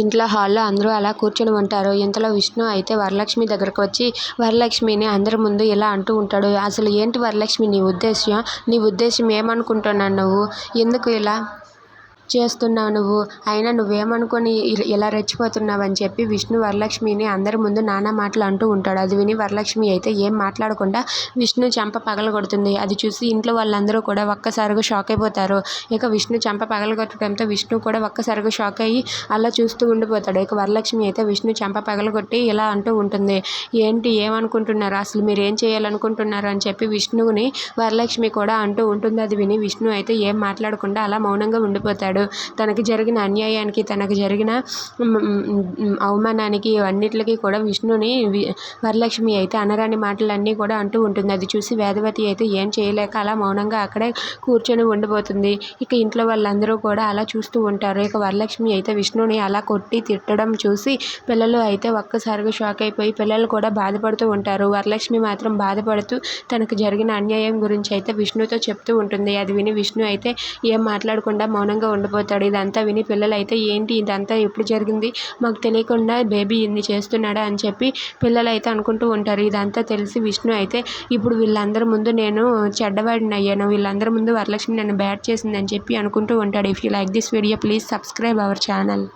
ఇంట్లో హాల్లో అందరూ అలా కూర్చొని ఉంటారు. ఇంతలో విష్ణు అయితే వరలక్ష్మి దగ్గరకు వచ్చి వరలక్ష్మిని అందరి ముందు ఇలా అంటూ ఉంటాడు. అసలు ఏంటి వరలక్ష్మి నీ ఉద్దేశ్యం? నీ ఉద్దేశం ఏమనుకుంటున్నావు? నువ్వు ఎందుకు ఇలా చేస్తున్నావు నువ్వు. అయినా నువ్వేమనుకొని ఇలా రెచ్చిపోతున్నావు అని చెప్పి విష్ణు వరలక్ష్మిని అందరి ముందు నానా మాటలు అంటూ ఉంటాడు. అది విని వరలక్ష్మి అయితే ఏం మాట్లాడకుండా విష్ణు చెంప పగలగొడుతుంది. అది చూసి ఇంట్లో వాళ్ళందరూ కూడా ఒక్కసారిగా షాక్ అయిపోతారు. ఇక విష్ణు చెంప పగలగొట్టడంతో విష్ణు కూడా ఒక్కసారిగా షాక్ అయ్యి అలా చూస్తూ ఉండిపోతాడు. ఇక వరలక్ష్మి అయితే విష్ణు చెంప పగలగొట్టి ఇలా అంటూ ఉంటుంది. ఏంటి ఏమనుకుంటున్నారు? అసలు మీరు ఏం చేయాలనుకుంటున్నారు? అని చెప్పి విష్ణువుని వరలక్ష్మి కూడా అంటూ ఉంటుంది. అది విని విష్ణు అయితే ఏం మాట్లాడకుండా అలా మౌనంగా ఉండిపోతాడు. తనకి జరిగిన అన్యాయానికి తనకు జరిగిన అవమానానికి అన్నిటికీ కూడా విష్ణుని వరలక్ష్మి అయితే అనరాని మాటలన్నీ కూడా అంటూ ఉంటుంది. అది చూసి వేదవతి అయితే ఏం చేయలేక అలా మౌనంగా అక్కడే కూర్చొని ఉండిపోతుంది. ఇక ఇంట్లో వాళ్ళందరూ కూడా అలా చూస్తూ ఉంటారు. ఇక వరలక్ష్మి అయితే విష్ణుని అలా కొట్టి తిట్టడం చూసి పిల్లలు అయితే ఒక్కసారిగా షాక్ అయిపోయి పిల్లలు కూడా బాధపడుతూ ఉంటారు. వరలక్ష్మి మాత్రం బాధపడుతూ తనకు జరిగిన అన్యాయం గురించి అయితే విష్ణుతో చెప్తూ ఉంటుంది. అది విని విష్ణు అయితే ఏం మాట్లాడకుండా మౌనంగా ఉండిపోతాడు ఇదంతా విని పిల్లలైతే ఏంటి ఇదంతా? ఎప్పుడు జరిగింది? మాకు తెలియకుండా బేబీ ఇన్ని చేస్తున్నాడా? అని చెప్పి పిల్లలు అయితే అనుకుంటూ ఉంటారు. ఇదంతా తెలిసి విష్ణు అయితే ఇప్పుడు వీళ్ళందరి ముందు నేను చెడ్డవాడిని అయ్యాను వీళ్ళందరి ముందు వరలక్ష్మి నన్ను బ్యాట్ చేసిందని చెప్పి అనుకుంటూ ఉంటాడు. If you like this video please subscribe our channel.